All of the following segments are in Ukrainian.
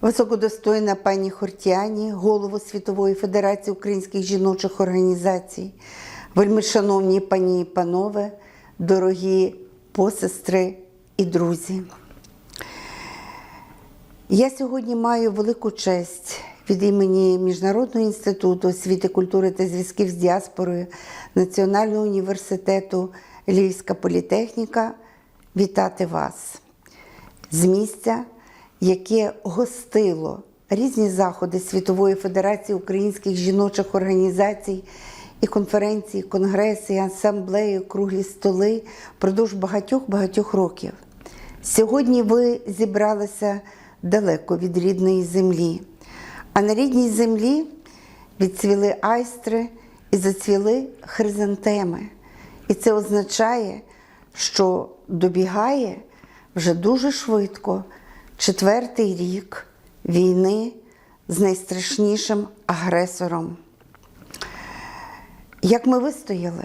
Високодостойна пані Хортіані, голову Світової Федерації українських жіночих організацій, вельмишановні пані і панове, дорогі посестри і друзі. Я сьогодні маю велику честь від імені Міжнародного інституту освіти, культури та зв'язків з діаспорою Національного університету Львівська політехніка вітати вас з місця, яке гостило різні заходи Світової Федерації українських жіночих організацій і конференції, конгреси, і асамблеї, круглі столи впродовж багатьох-багатьох років. Сьогодні ви зібралися далеко від рідної землі, а на рідній землі відцвіли айстри і зацвіли хризантеми. І це означає, що добігає вже дуже швидко четвертий рік війни з найстрашнішим агресором. Як ми вистояли?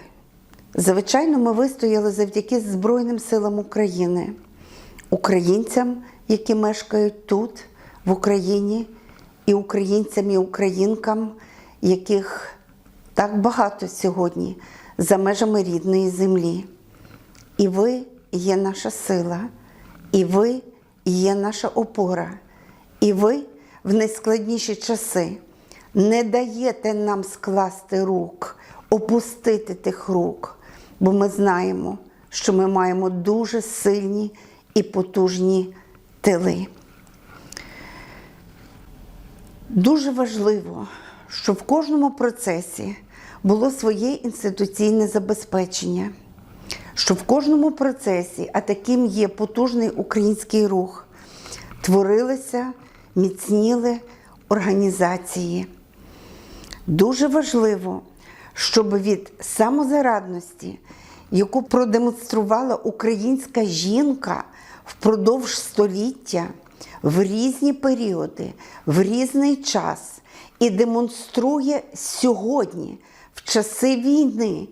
Звичайно, ми вистояли завдяки Збройним силам України, українцям, які мешкають тут, в Україні, і українцям і українкам, яких так багато сьогодні за межами рідної землі. І ви є наша сила, і ви є наша опора, і ви в найскладніші часи не даєте нам скласти рук, опустити тих рук, бо ми знаємо, що ми маємо дуже сильні і потужні тили. Дуже важливо, щоб в кожному процесі було своє інституційне забезпечення, щоб в кожному процесі, а таким є потужний український рух, творилися, міцніли організації. Дуже важливо, щоб від самозарадності, яку продемонструвала українська жінка впродовж століття, в різні періоди, в різний час і демонструє сьогодні, в часи війни,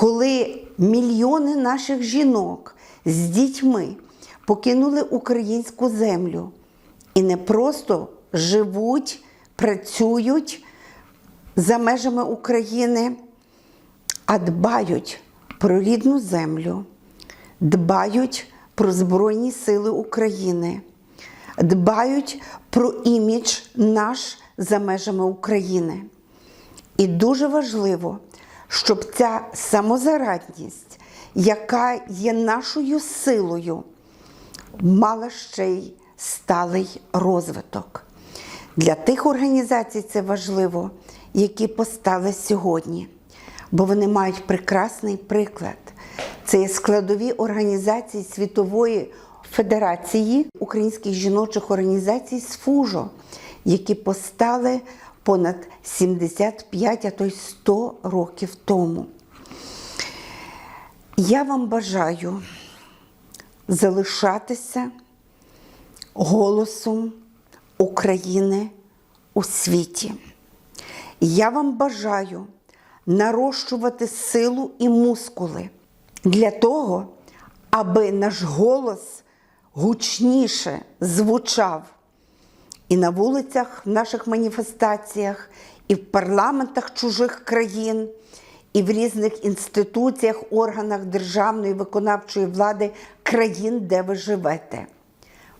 коли мільйони наших жінок з дітьми покинули українську землю і не просто живуть, працюють за межами України, а дбають про рідну землю, дбають про Збройні Сили України, дбають про імідж наш за межами України. І дуже важливо, щоб ця самозарадність, яка є нашою силою, мала ще й сталий розвиток. Для тих організацій це важливо, які постали сьогодні, бо вони мають прекрасний приклад. Це є складові організації Світової Федерації українських жіночих організацій СФУЖО, які постали понад 75, а то й 100 років тому. Я вам бажаю залишатися голосом України у світі. Я вам бажаю нарощувати силу і мускули для того, аби наш голос гучніше звучав і на вулицях, в наших маніфестаціях, і в парламентах чужих країн, і в різних інституціях, органах державної виконавчої влади країн, де ви живете.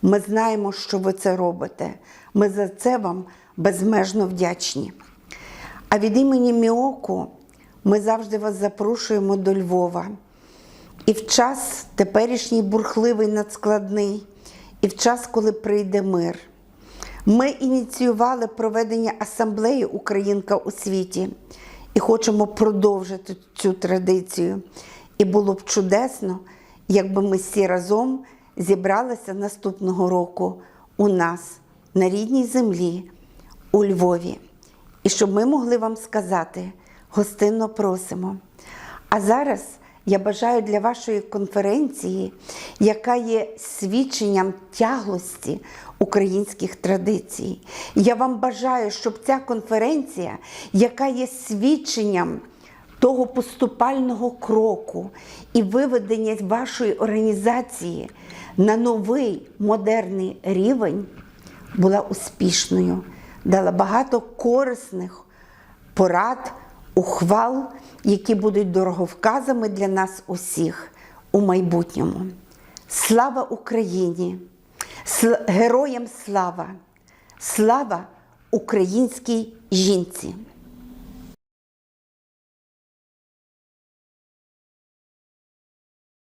Ми знаємо, що ви це робите. Ми за це вам безмежно вдячні. А від імені Міоку ми завжди вас запрошуємо до Львова. І в час теперішній бурхливий надскладний, і в час, коли прийде мир. Ми ініціювали проведення асамблеї Українка у світі і хочемо продовжити цю традицію. І було б чудесно, якби ми всі разом зібралися наступного року у нас на рідній землі, у Львові. І щоб ми могли вам сказати, гостинно просимо. А зараз я бажаю для вашої конференції, яка є свідченням тяглості українських традицій. Я вам бажаю, щоб ця конференція, яка є свідченням того поступального кроку і виведення вашої організації на новий модерний рівень, була успішною, дала багато корисних порад, ухвал, які будуть дороговказами для нас усіх у майбутньому. Слава Україні! Героям слава! Слава українській жінці!